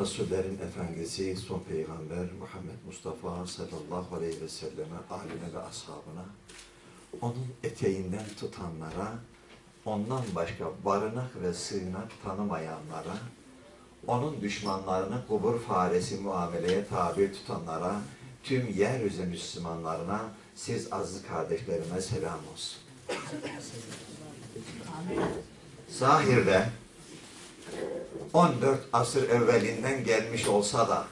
Resullerin Efendisi, son peygamber Muhammed Mustafa sallallahu aleyhi ve selleme, aline ve ashabına, onun eteğinden tutanlara, ondan başka barınak ve sığınak tanımayanlara, onun düşmanlarını kubur faresi muameleye tabi tutanlara, tüm yeryüzü Müslümanlarına, siz aziz kardeşlerime selam olsun. Zahirde 14 asır evvelinden gelmiş olsa da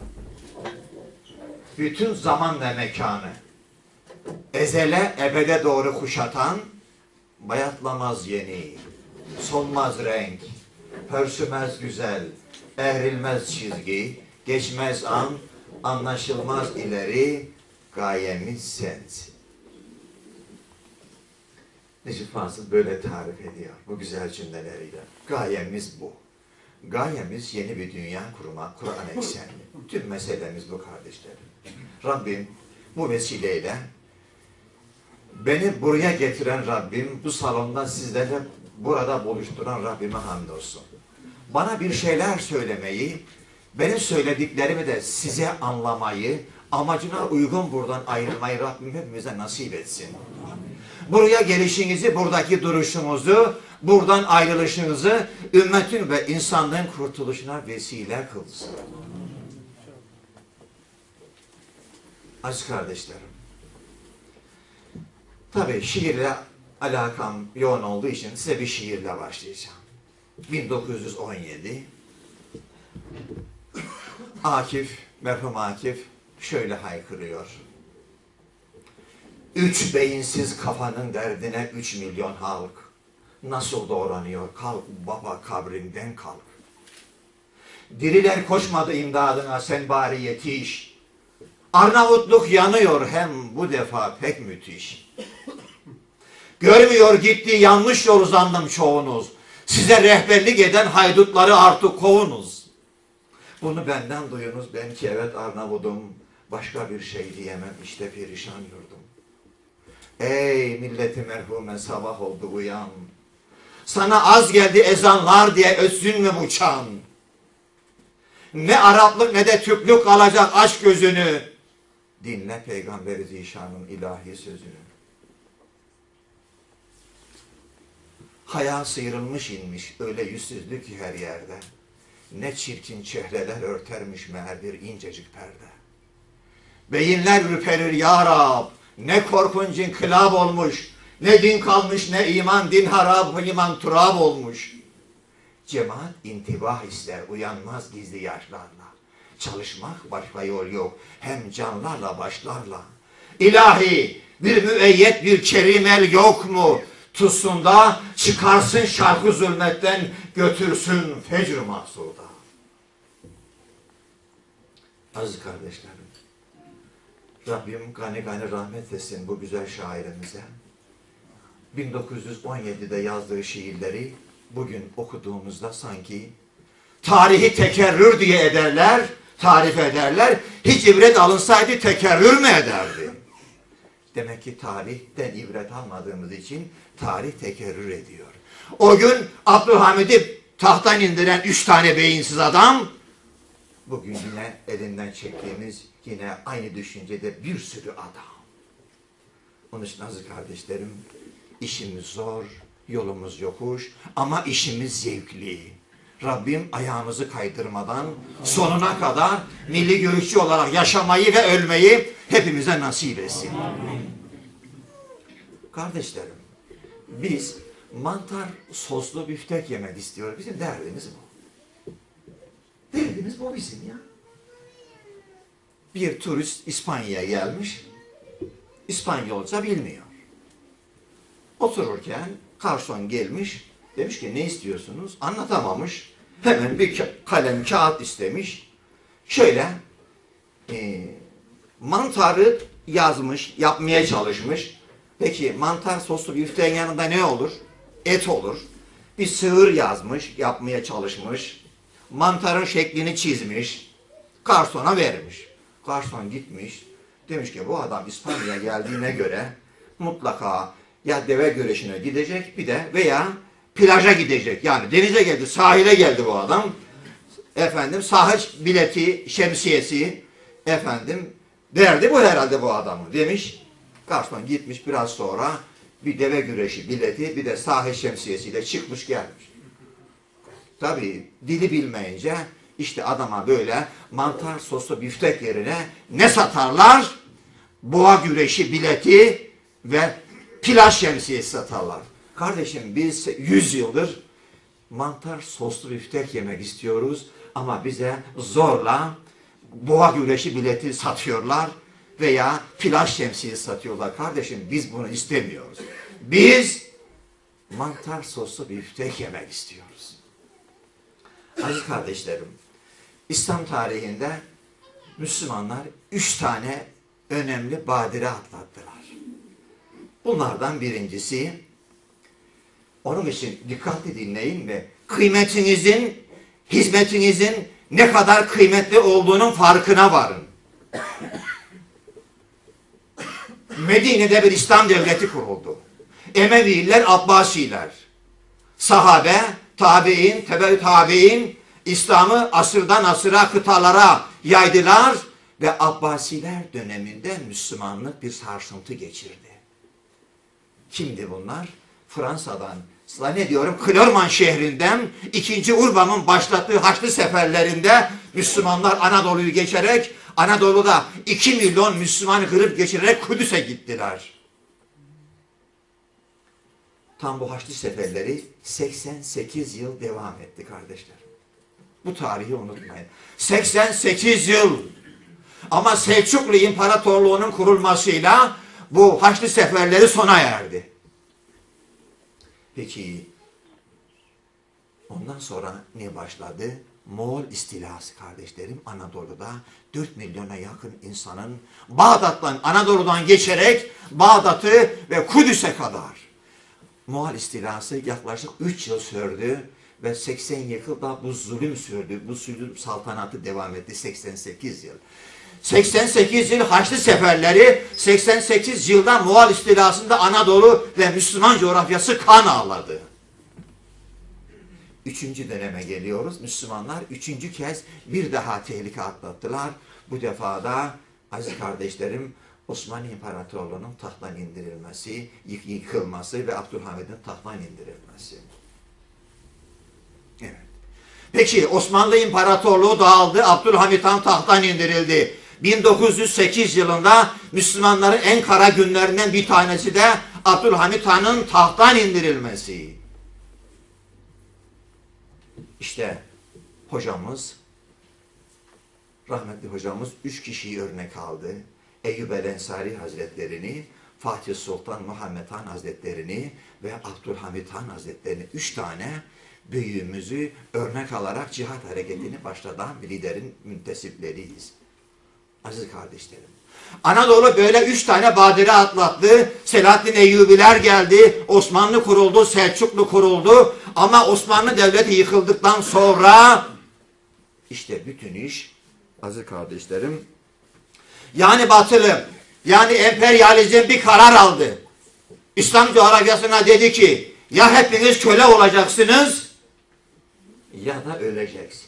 bütün zaman ve mekanı ezele ebede doğru kuşatan bayatlamaz yeni, solmaz renk, pörsümez güzel, eğrilmez çizgi, geçmez an, anlaşılmaz ileri, gayemiz sensin. Necip Fazıl böyle tarif ediyor bu güzel cümleleriyle. Gayemiz bu. Gayemiz yeni bir dünya kurmak, Kur'an eksenli. Tüm meselemiz bu kardeşlerim. Rabbim bu vesileyle beni buraya getiren Rabbim, bu salonda sizlerle burada buluşturan Rabbime hamdolsun. Bana bir şeyler söylemeyi, benim söylediklerimi de size anlamayı, amacına uygun buradan ayrılmayı Rabbim hepimize nasip etsin. Buraya gelişinizi, buradaki duruşumuzu, buradan ayrılışınızı ümmetin ve insanlığın kurtuluşuna vesile kılsın. Aziz kardeşlerim, tabi şiirle alakam yoğun olduğu için size bir şiirle başlayacağım. 1917 Akif, merhum Akif şöyle haykırıyor. Üç beyinsiz kafanın derdine üç milyon halk. Nasıl doğranıyor? Kalk baba kabrinden kalk. Diriler koşmadı imdadına sen bari yetiş. Arnavutluk yanıyor hem bu defa pek müthiş. Görmüyor gitti yanlış yol uzandım çoğunuz. Size rehberlik eden haydutları artık kovunuz. Bunu benden duyunuz ben ki evet Arnavudum. Başka bir şey diyemem işte perişan yurdum. Ey milleti merhume sabah oldu uyan. Sana az geldi ezanlar diye ötsün mü bu çan? Ne Araplık ne de Türklük alacak aşk gözünü. Dinle Peygamberi Zişan'ın ilahi sözünü. Haya sıyrılmış inmiş öyle yüzsüzlük ki her yerde. Ne çirkin çehreler örtermiş meğer bir incecik perde. Beyinler ürperir ya Rab. Ne korkunç inkılap olmuş. Ne din kalmış ne iman din harap iman turab olmuş. Cemaat intibah ister uyanmaz gizli yaşlarla. Çalışmak başka yol yok. Hem canlarla başlarla. İlahi bir müeyyet bir kerimel yok mu? Tutsun da çıkarsın şarkı zulmetten götürsün fecr mahsuda. Aziz kardeşlerim. Rabbim gani gani rahmet etsin bu güzel şairimize. 1917'de yazdığı şiirleri bugün okuduğumuzda sanki tarihi tekerrür diye ederler, tarif ederler. Hiç ibret alınsaydı tekerrür mü ederdi? Demek ki tarihten ibret almadığımız için tarih tekerrür ediyor. O gün Abdülhamid'i tahttan indiren üç tane beyinsiz adam bugün yine elinden çektiğimiz yine aynı düşüncede bir sürü adam. Onun için aziz kardeşlerim işimiz zor, yolumuz yokuş ama işimiz zevkli. Rabbim ayağımızı kaydırmadan sonuna kadar milli görüşçü olarak yaşamayı ve ölmeyi hepimize nasip etsin. Kardeşlerim, biz mantar soslu biftek yemek istiyoruz. Bizim derdimiz bu. Derdimiz bu bizim ya. Bir turist İspanya'ya gelmiş. İspanyolca bilmiyor. Otururken garson gelmiş. Demiş ki ne istiyorsunuz? Anlatamamış. Hemen bir kalem kağıt istemiş. Şöyle e, mantarı yazmış, yapmaya çalışmış. Peki mantar soslu bifteğin yanında ne olur? Et olur. Bir sığır yazmış, yapmaya çalışmış. Mantarın şeklini çizmiş. Garsona vermiş. Garson gitmiş. Demiş ki bu adam İspanya'ya geldiğine göre mutlaka ya deve güreşine gidecek bir de veya plaja gidecek. Yani denize geldi, sahile geldi bu adam. efendim sahaç bileti, şemsiyesi efendim derdi bu herhalde bu adamı demiş. Garson gitmiş biraz sonra bir deve güreşi bileti bir de sahaç şemsiyesiyle çıkmış gelmiş. Tabii dili bilmeyince işte adama böyle mantar soslu biftek yerine ne satarlar? Boğa güreşi bileti ve plaj şemsiyesi satarlar. Kardeşim biz 100 yıldır mantar soslu biftek yemek istiyoruz ama bize zorla boğa güreşi bileti satıyorlar veya plaj şemsiyesi satıyorlar. Kardeşim biz bunu istemiyoruz. Biz mantar soslu biftek yemek istiyoruz. Aziz kardeşlerim, İslam tarihinde Müslümanlar üç tane önemli badire atlattılar. Bunlardan birincisi, onun için dikkatli dinleyin ve kıymetinizin, hizmetinizin ne kadar kıymetli olduğunun farkına varın. Medine'de bir İslam devleti kuruldu. Emeviler, Abbasiler, sahabe, tabi'in, tebe tabi'in İslam'ı asırdan asıra kıtalara yaydılar ve Abbasiler döneminde Müslümanlık bir sarsıntı geçirdi. Kimdi bunlar? Fransa'dan, ne diyorum, Klorman şehrinden 2. Urbam'ın başlattığı Haçlı seferlerinde Müslümanlar Anadolu'yu geçerek Anadolu'da 2 milyon Müslüman kırıp geçirerek Kudüs'e gittiler. Tam bu Haçlı seferleri 88 yıl devam etti kardeşler. Bu tarihi unutmayın. 88 yıl. Ama Selçuklu İmparatorluğu'nun kurulmasıyla bu Haçlı seferleri sona erdi. Peki ondan sonra ne başladı? Moğol istilası kardeşlerim Anadolu'da 4 milyona yakın insanın Bağdat'tan Anadolu'dan geçerek Bağdat'ı ve Kudüs'e kadar Moğol istilası yaklaşık 3 yıl sürdü ve 80 yılda bu zulüm sürdü. Bu zulüm saltanatı devam etti 88 yıl. 88 yıl Haçlı seferleri, 88 yılda Moğol istilasında Anadolu ve Müslüman coğrafyası kan ağladı. Üçüncü döneme geliyoruz. Müslümanlar üçüncü kez bir daha tehlike atlattılar. Bu defa da aziz kardeşlerim Osmanlı İmparatorluğu'nun tahttan indirilmesi, yıkılması ve Abdülhamid'in tahttan indirilmesi. Evet. Peki Osmanlı İmparatorluğu dağıldı, Abdülhamit Han tahttan indirildi. 1908 yılında Müslümanların en kara günlerinden bir tanesi de Abdülhamit Han'ın tahttan indirilmesi. İşte hocamız, rahmetli hocamız üç kişiyi örnek aldı. Eyyub el Ensari Hazretlerini, Fatih Sultan Muhammed Han Hazretlerini ve Abdülhamit Han Hazretlerini üç tane büyüğümüzü örnek alarak cihat hareketini başlatan liderin müntesipleriyiz. Aziz kardeşlerim. Anadolu böyle üç tane badire atlattı. Selahaddin Eyyubiler geldi. Osmanlı kuruldu. Selçuklu kuruldu. Ama Osmanlı Devleti yıkıldıktan sonra işte bütün iş aziz kardeşlerim yani batılı yani emperyalizm bir karar aldı. İslam coğrafyasına dedi ki ya hepiniz köle olacaksınız ya da öleceksiniz.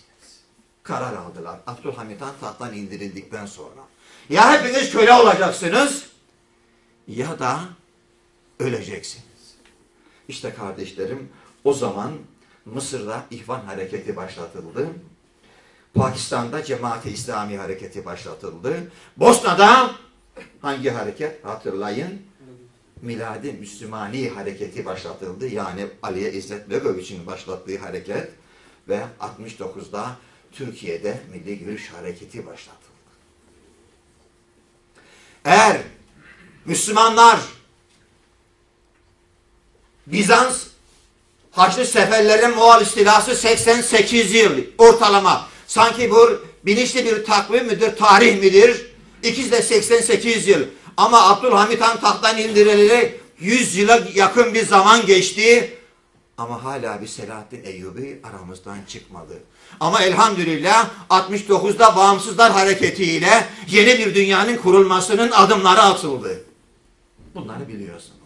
Karar aldılar. Abdülhamit Han tahttan indirildikten sonra. Ya hepiniz köle olacaksınız ya da öleceksiniz. İşte kardeşlerim o zaman Mısır'da İhvan Hareketi başlatıldı. Pakistan'da Cemaat-i İslami Hareketi başlatıldı. Bosna'da hangi hareket hatırlayın? Miladi Müslümani Hareketi başlatıldı. Yani Aliye İzzet Begoviç'in başlattığı hareket ve 69'da Türkiye'de Milli Görüş Hareketi başlatıldı. Eğer Müslümanlar Bizans Haçlı seferlerin Moğol istilası 88 yıl ortalama. Sanki bu bilinçli bir takvim midir, tarih midir? İkisi de 88 yıl. Ama Abdülhamit Han tahttan indirileli 100 yıla yakın bir zaman geçti. Ama hala bir Selahaddin Eyyubi aramızdan çıkmadı. Ama elhamdülillah 69'da Bağımsızlar Hareketi'yle yeni bir dünyanın kurulmasının adımları atıldı. Bunları biliyorsunuz.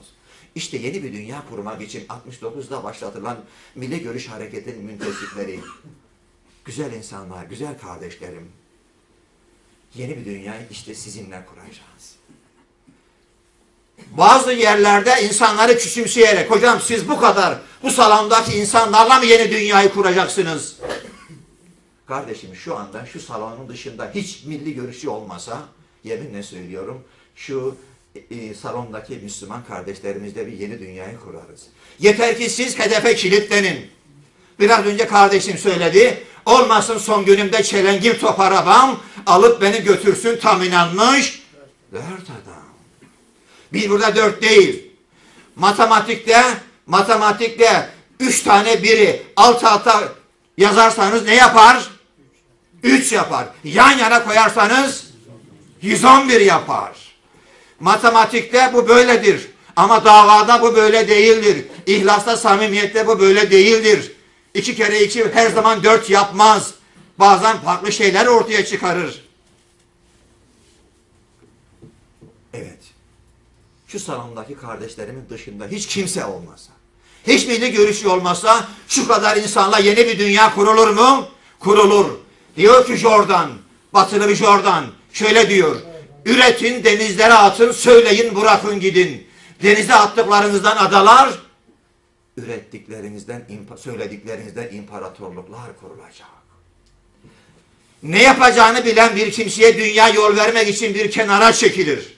İşte yeni bir dünya kurmak için 69'da başlatılan Milli Görüş Hareketi'nin müntesipleri Güzel insanlar, güzel kardeşlerim. Yeni bir dünyayı işte sizinle kuracağız. Bazı yerlerde insanları küçümseyerek, hocam siz bu kadar bu salondaki insanlarla mı yeni dünyayı kuracaksınız? Kardeşim şu anda şu salonun dışında hiç milli görüşü olmasa, yeminle söylüyorum, şu e, salondaki Müslüman kardeşlerimizle bir yeni dünyayı kurarız. Yeter ki siz hedefe kilitlenin. Biraz önce kardeşim söyledi. Olmasın son günümde çelengim top arabam alıp beni götürsün tam inanmış. Dört adam. Bir burada dört değil. Matematikte matematikte üç tane biri alt alta yazarsanız ne yapar? Üç yapar. Yan yana koyarsanız 111 yapar. Matematikte bu böyledir. Ama davada bu böyle değildir. İhlasta, samimiyette bu böyle değildir. İki kere iki her zaman dört yapmaz. Bazen farklı şeyler ortaya çıkarır. Evet. Şu salondaki kardeşlerimin dışında hiç kimse olmasa, hiç milli görüşü olmasa şu kadar insanla yeni bir dünya kurulur mu? Kurulur. Diyor ki Jordan, batılı bir Jordan, şöyle diyor. Üretin, denizlere atın, söyleyin, bırakın gidin. Denize attıklarınızdan adalar, ürettiklerinizden, söylediklerinizden imparatorluklar kurulacak. Ne yapacağını bilen bir kimseye dünya yol vermek için bir kenara çekilir.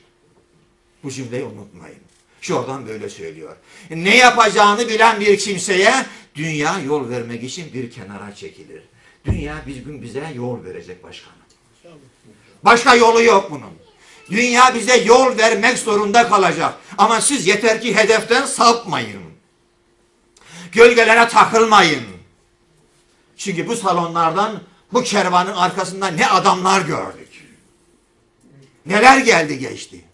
Bu cümleyi unutmayın. Şuradan böyle söylüyor. Ne yapacağını bilen bir kimseye dünya yol vermek için bir kenara çekilir. Dünya bir gün bize yol verecek başkanım. Başka yolu yok bunun. Dünya bize yol vermek zorunda kalacak. Ama siz yeter ki hedeften sapmayın. Gölgelere takılmayın. Çünkü bu salonlardan, bu kervanın arkasında ne adamlar gördük. Neler geldi geçti.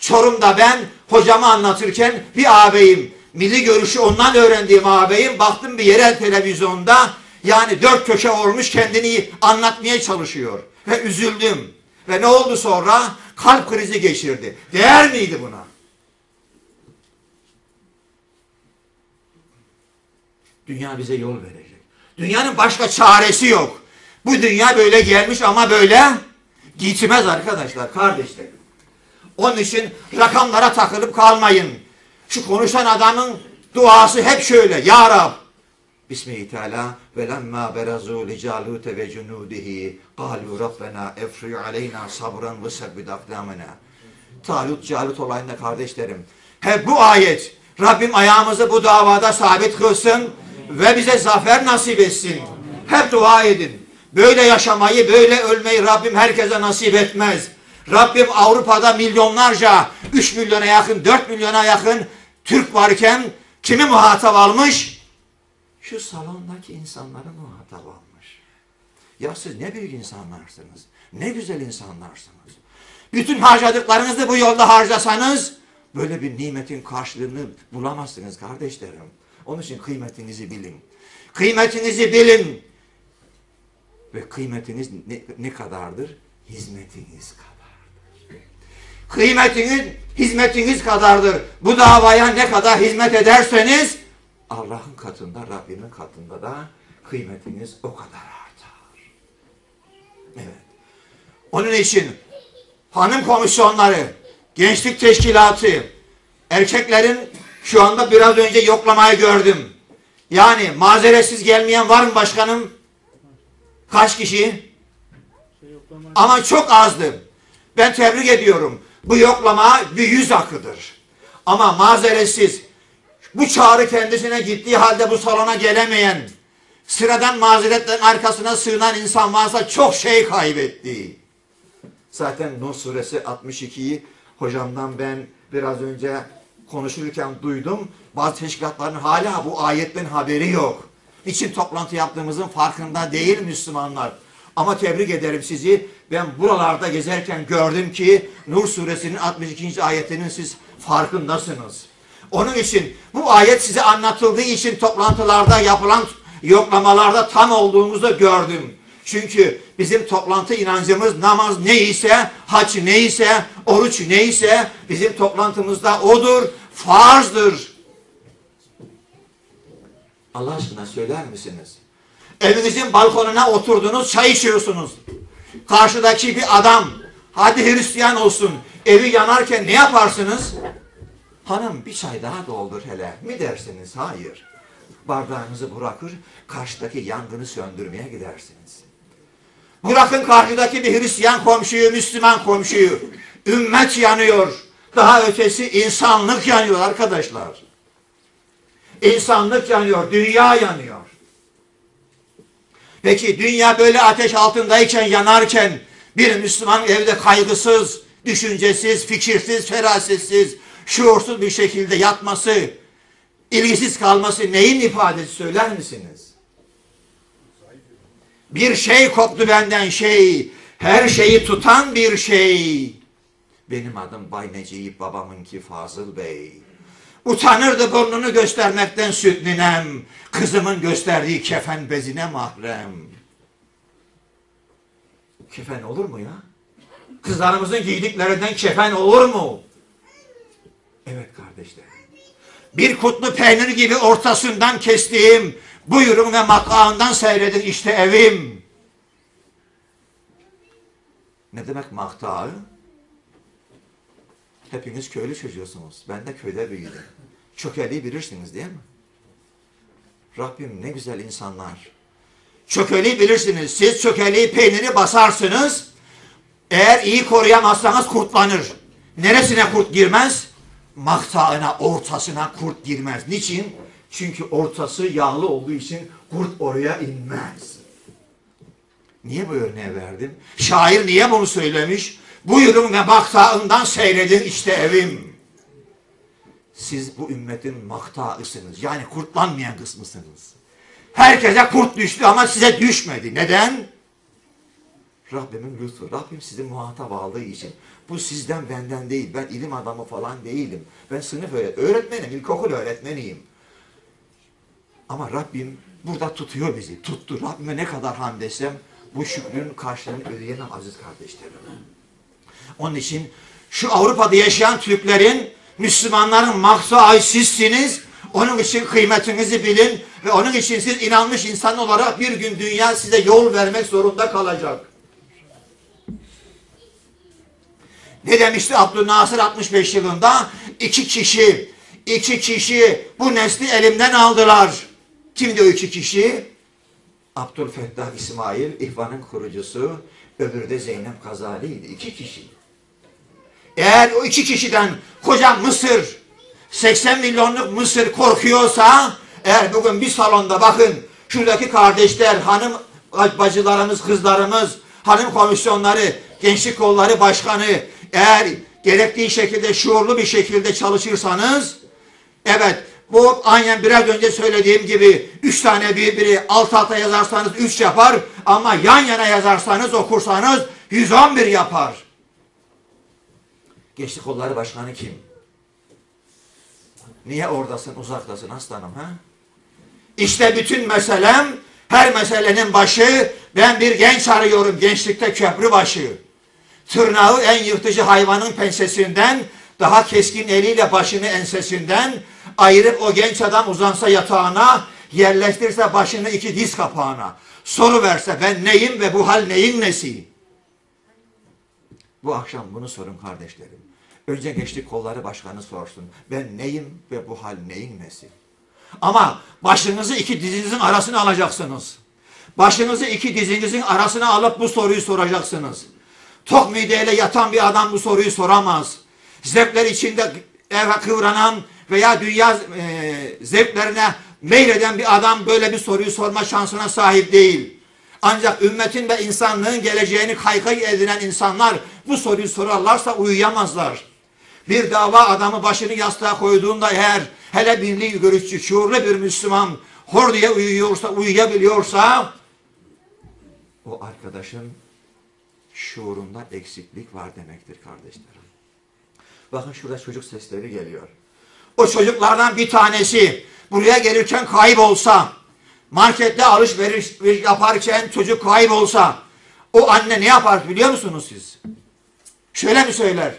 Çorum'da ben hocamı anlatırken bir ağabeyim, milli görüşü ondan öğrendiğim ağabeyim, baktım bir yerel televizyonda yani dört köşe olmuş kendini anlatmaya çalışıyor. Ve üzüldüm. Ve ne oldu sonra? Kalp krizi geçirdi. Değer miydi buna? Dünya bize yol verecek. Dünyanın başka çaresi yok. Bu dünya böyle gelmiş ama böyle gitmez arkadaşlar, kardeşlerim. Onun için rakamlara takılıp kalmayın. Şu konuşan adamın duası hep şöyle. Ya Rab, Bismihi Teala ve lemma berazu li Calute ve cunudihi qalu Rabbena efri aleyna sabran ve sebbid akdamena. Talut Calut olayında kardeşlerim. Hep bu ayet Rabbim ayağımızı bu davada sabit kılsın ve bize zafer nasip etsin. Hep dua edin. Böyle yaşamayı, böyle ölmeyi Rabbim herkese nasip etmez. Rabbim Avrupa'da milyonlarca, 3 milyona yakın, 4 milyona yakın Türk varken kimi muhatap almış? Şu salondaki insanları muhatap almış. Ya siz ne büyük insanlarsınız. Ne güzel insanlarsınız. Bütün harcadıklarınızı bu yolda harcasanız böyle bir nimetin karşılığını bulamazsınız kardeşlerim. Onun için kıymetinizi bilin. Kıymetinizi bilin. Ve kıymetiniz ne, ne kadardır? Hizmetiniz kadardır. Kıymetiniz, hizmetiniz kadardır. Bu davaya ne kadar hizmet ederseniz Allah'ın katında, Rabbimin katında da kıymetiniz o kadar artar. Evet. Onun için hanım komisyonları, gençlik teşkilatı, erkeklerin şu anda biraz önce yoklamayı gördüm. Yani mazeretsiz gelmeyen var mı başkanım? Kaç kişi? Ama çok azdı. Ben tebrik ediyorum. Bu yoklama bir yüz akıdır. Ama mazeretsiz bu çağrı kendisine gittiği halde bu salona gelemeyen, sıradan mazeretlerin arkasına sığınan insan varsa çok şey kaybetti. Zaten Nuh suresi 62'yi hocamdan ben biraz önce konuşurken duydum. Bazı teşkilatların hala bu ayetten haberi yok. Niçin toplantı yaptığımızın farkında değil Müslümanlar. Ama tebrik ederim sizi. Ben buralarda gezerken gördüm ki Nur suresinin 62. ayetinin siz farkındasınız. Onun için bu ayet size anlatıldığı için toplantılarda yapılan yoklamalarda tam olduğumuzu gördüm. Çünkü bizim toplantı inancımız namaz neyse, hac neyse, oruç neyse bizim toplantımızda odur, farzdır. Allah aşkına söyler misiniz? Evinizin balkonuna oturdunuz, çay içiyorsunuz. Karşıdaki bir adam, hadi Hristiyan olsun, evi yanarken ne yaparsınız? Hanım bir çay daha doldur hele mi dersiniz? Hayır. Bardağınızı bırakır, karşıdaki yangını söndürmeye gidersiniz. Bırakın karşıdaki bir Hristiyan komşuyu, Müslüman komşuyu. Ümmet yanıyor. Daha ötesi insanlık yanıyor arkadaşlar. İnsanlık yanıyor, dünya yanıyor. Peki dünya böyle ateş altındayken, yanarken bir Müslüman evde kaygısız, düşüncesiz, fikirsiz, ferasetsiz, şuursuz bir şekilde yatması, ilgisiz kalması neyin ifadesi söyler misiniz? Bir şey koptu benden şey, her şeyi tutan bir şey. Benim adım Bay Necip, babamınki Fazıl Bey. Utanırdı burnunu göstermekten süt ninem, kızımın gösterdiği kefen bezine mahrem. Kefen olur mu ya? Kızlarımızın giydiklerinden kefen olur mu? Evet kardeşler. Bir kutlu peynir gibi ortasından kestiğim, buyurun ve makağından seyredin işte evim. Ne demek maktağı? Hepiniz köylü çocuğusunuz. Ben de köyde büyüdüm. Çökeliği bilirsiniz değil mi? Rabbim ne güzel insanlar. Çökeliği bilirsiniz. Siz çökeliği peyniri basarsınız. Eğer iyi koruyamazsanız kurtlanır. Neresine kurt girmez? Maktağına, ortasına kurt girmez. Niçin? Çünkü ortası yağlı olduğu için kurt oraya inmez. Niye bu örneği verdim? Şair niye bunu söylemiş? Buyurun ve maktağından seyredin işte evim. Siz bu ümmetin maktağısınız. Yani kurtlanmayan kısmısınız. Herkese kurt düştü ama size düşmedi. Neden? Rabbimin lütfu. Rabbim sizi muhatap aldığı için. Bu sizden benden değil. Ben ilim adamı falan değilim. Ben sınıf öğret öğretmenim. ilkokul öğretmeniyim. Ama Rabbim burada tutuyor bizi. Tuttu. Rabbime ne kadar hamd etsem bu şükrün karşılığını ödeyemem aziz kardeşlerim. Onun için şu Avrupa'da yaşayan Türklerin, Müslümanların mahsuayı sizsiniz. Onun için kıymetinizi bilin ve onun için siz inanmış insan olarak bir gün dünya size yol vermek zorunda kalacak. Ne demişti Abdülnasır 65 yılında? İki kişi, iki kişi bu nesli elimden aldılar. Kimdi o iki kişi? Abdülfettah İsmail, İhvan'ın kurucusu, öbürü de Zeynep Kazali'ydi. İki kişi. Eğer o iki kişiden koca Mısır, 80 milyonluk Mısır korkuyorsa, eğer bugün bir salonda bakın, şuradaki kardeşler, hanım bacılarımız, kızlarımız, hanım komisyonları, gençlik kolları başkanı, eğer gerektiği şekilde, şuurlu bir şekilde çalışırsanız, evet, bu aynen biraz önce söylediğim gibi üç tane birbiri alt alta yazarsanız üç yapar ama yan yana yazarsanız okursanız 111 yapar. Gençlik Kolları Başkanı kim? Niye oradasın, uzaktasın aslanım ha? İşte bütün meselem, her meselenin başı, ben bir genç arıyorum, gençlikte köprü başı. Tırnağı en yırtıcı hayvanın pensesinden, daha keskin eliyle başını ensesinden, ayırıp o genç adam uzansa yatağına, yerleştirse başını iki diz kapağına. Soru verse ben neyim ve bu hal neyin nesi? Bu akşam bunu sorun kardeşlerim. Önce Gençlik Kolları Başkanı sorsun. Ben neyim ve bu hal neyin nesi? Ama başınızı iki dizinizin arasına alacaksınız. Başınızı iki dizinizin arasına alıp bu soruyu soracaksınız. Tok mideyle yatan bir adam bu soruyu soramaz. Zevkler içinde eve kıvranan veya dünya e, zevklerine meyleden bir adam böyle bir soruyu sorma şansına sahip değil. Ancak ümmetin ve insanlığın geleceğini kaykay edinen insanlar bu soruyu sorarlarsa uyuyamazlar. Bir dava adamı başını yastığa koyduğunda eğer hele birliği görüşçü, şuurlu bir Müslüman hor diye uyuyorsa, uyuyabiliyorsa o arkadaşın şuurunda eksiklik var demektir kardeşlerim. Bakın şurada çocuk sesleri geliyor. O çocuklardan bir tanesi buraya gelirken kaybolsa, markette alışveriş yaparken çocuk kaybolsa, o anne ne yapar biliyor musunuz siz? Şöyle mi söyler?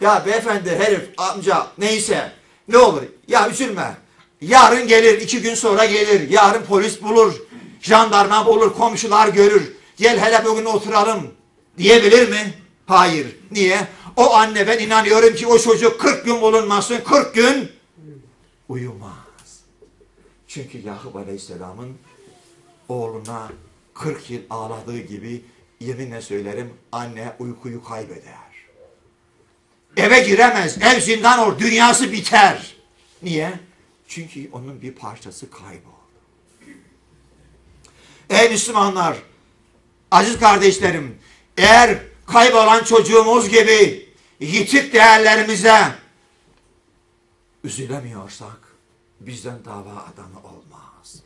Ya beyefendi, herif, amca, neyse, ne olur, ya üzülme. Yarın gelir, iki gün sonra gelir, yarın polis bulur. Jandarma bulur, komşular görür. Gel hele bugün oturalım diyebilir mi? Hayır. Niye? O anne ben inanıyorum ki o çocuk 40 gün bulunmasın, 40 gün uyumaz. Çünkü Yakup Aleyhisselam'ın oğluna 40 yıl ağladığı gibi yeminle söylerim anne uykuyu kaybeder. Eve giremez, ev zindan olur, dünyası biter. Niye? Çünkü onun bir parçası kayboldu. Ey Müslümanlar, aziz kardeşlerim, eğer kaybolan çocuğumuz gibi yitik değerlerimize üzülemiyorsak bizden dava adamı olmaz.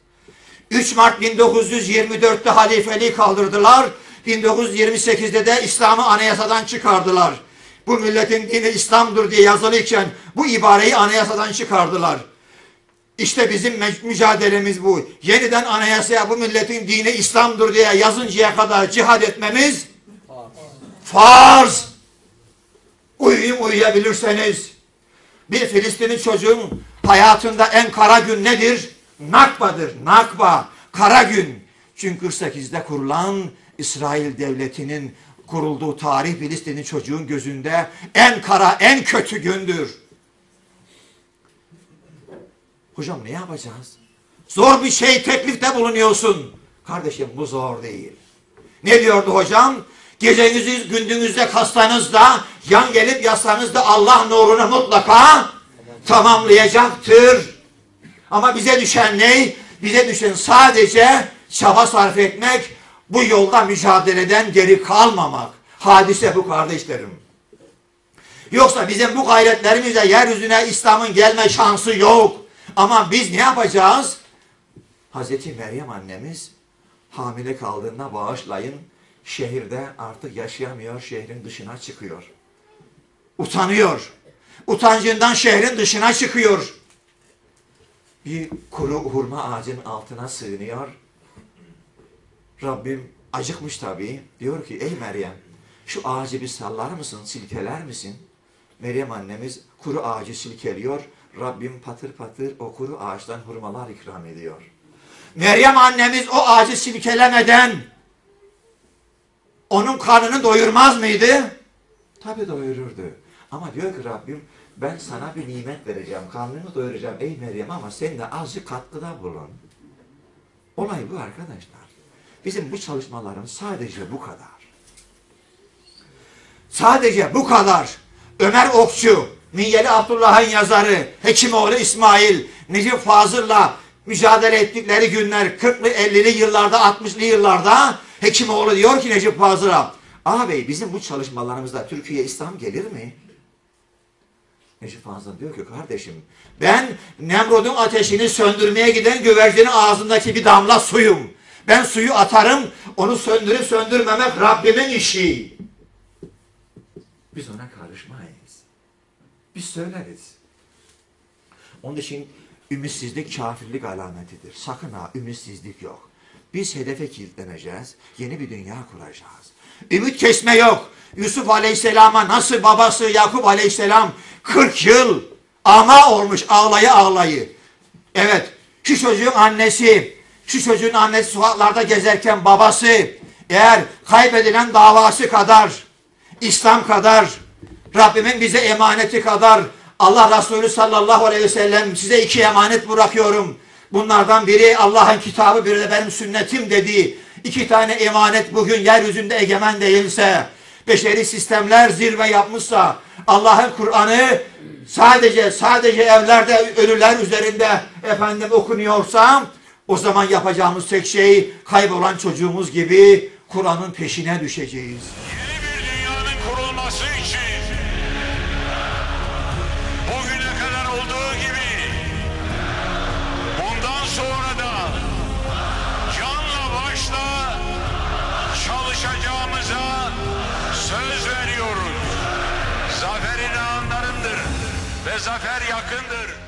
3 Mart 1924'te halifeliği kaldırdılar. 1928'de de İslam'ı anayasadan çıkardılar. Bu milletin dini İslam'dır diye yazılıyken bu ibareyi anayasadan çıkardılar. İşte bizim mücadelemiz bu. Yeniden anayasaya bu milletin dini İslam'dır diye yazıncaya kadar cihad etmemiz farz. Uyuyun uyuyabilirseniz. Bir Filistinli çocuğun hayatında en kara gün nedir? Nakbadır. Nakba. Kara gün. Çünkü 48'de kurulan İsrail devletinin kurulduğu tarih Filistinli çocuğun gözünde en kara, en kötü gündür. Hocam ne yapacağız? Zor bir şey teklifte bulunuyorsun. Kardeşim bu zor değil. Ne diyordu hocam? Gecenizi gündüzünüzde kastanızda yan gelip yatsanızda Allah nurunu mutlaka tamamlayacaktır. Ama bize düşen ne? Bize düşen sadece çaba sarf etmek, bu yolda mücadeleden geri kalmamak. Hadise bu kardeşlerim. Yoksa bizim bu gayretlerimizle yeryüzüne İslam'ın gelme şansı yok. Ama biz ne yapacağız? Hazreti Meryem annemiz hamile kaldığında bağışlayın şehirde artık yaşayamıyor, şehrin dışına çıkıyor. Utanıyor. Utancından şehrin dışına çıkıyor. Bir kuru hurma ağacının altına sığınıyor. Rabbim acıkmış tabii. Diyor ki ey Meryem şu ağacı bir sallar mısın, silkeler misin? Meryem annemiz kuru ağacı silkeliyor. Rabbim patır patır o kuru ağaçtan hurmalar ikram ediyor. Meryem annemiz o ağacı silkelemeden onun karnını doyurmaz mıydı? Tabi doyururdu. Ama diyor ki Rabbim ben sana bir nimet vereceğim, karnını doyuracağım ey Meryem ama sen de azıcık katkıda bulun. Olay bu arkadaşlar. Bizim bu çalışmalarımız sadece bu kadar. Sadece bu kadar. Ömer Okçu, Minyeli Abdullah'ın yazarı, Hekimoğlu İsmail, Necip Fazıl'la mücadele ettikleri günler 40'lı 50'li yıllarda 60'lı yıllarda Hekimoğlu diyor ki Necip Fazıl'a ağabey bizim bu çalışmalarımızda Türkiye İslam gelir mi? Necip Fazıl diyor ki kardeşim ben Nemrud'un ateşini söndürmeye giden güvercinin ağzındaki bir damla suyum. Ben suyu atarım onu söndürüp söndürmemek Rabbimin işi. Biz ona karışmayız. Biz söyleriz. Onun için ümitsizlik kafirlik alametidir. Sakın ha ümitsizlik yok. Biz hedefe kilitleneceğiz. Yeni bir dünya kuracağız. Ümit kesme yok. Yusuf Aleyhisselam'a nasıl babası Yakup Aleyhisselam 40 yıl ama olmuş ağlayı ağlayı. Evet şu çocuğun annesi, şu çocuğun annesi sokaklarda gezerken babası eğer kaybedilen davası kadar, İslam kadar, Rabbimin bize emaneti kadar Allah Resulü sallallahu aleyhi ve sellem size iki emanet bırakıyorum. Bunlardan biri Allah'ın kitabı, biri de benim sünnetim dediği iki tane emanet bugün yeryüzünde egemen değilse, beşeri sistemler zirve yapmışsa, Allah'ın Kur'an'ı sadece sadece evlerde ölüler üzerinde efendim okunuyorsa, o zaman yapacağımız tek şey kaybolan çocuğumuz gibi Kur'an'ın peşine düşeceğiz. Zafer yakındır.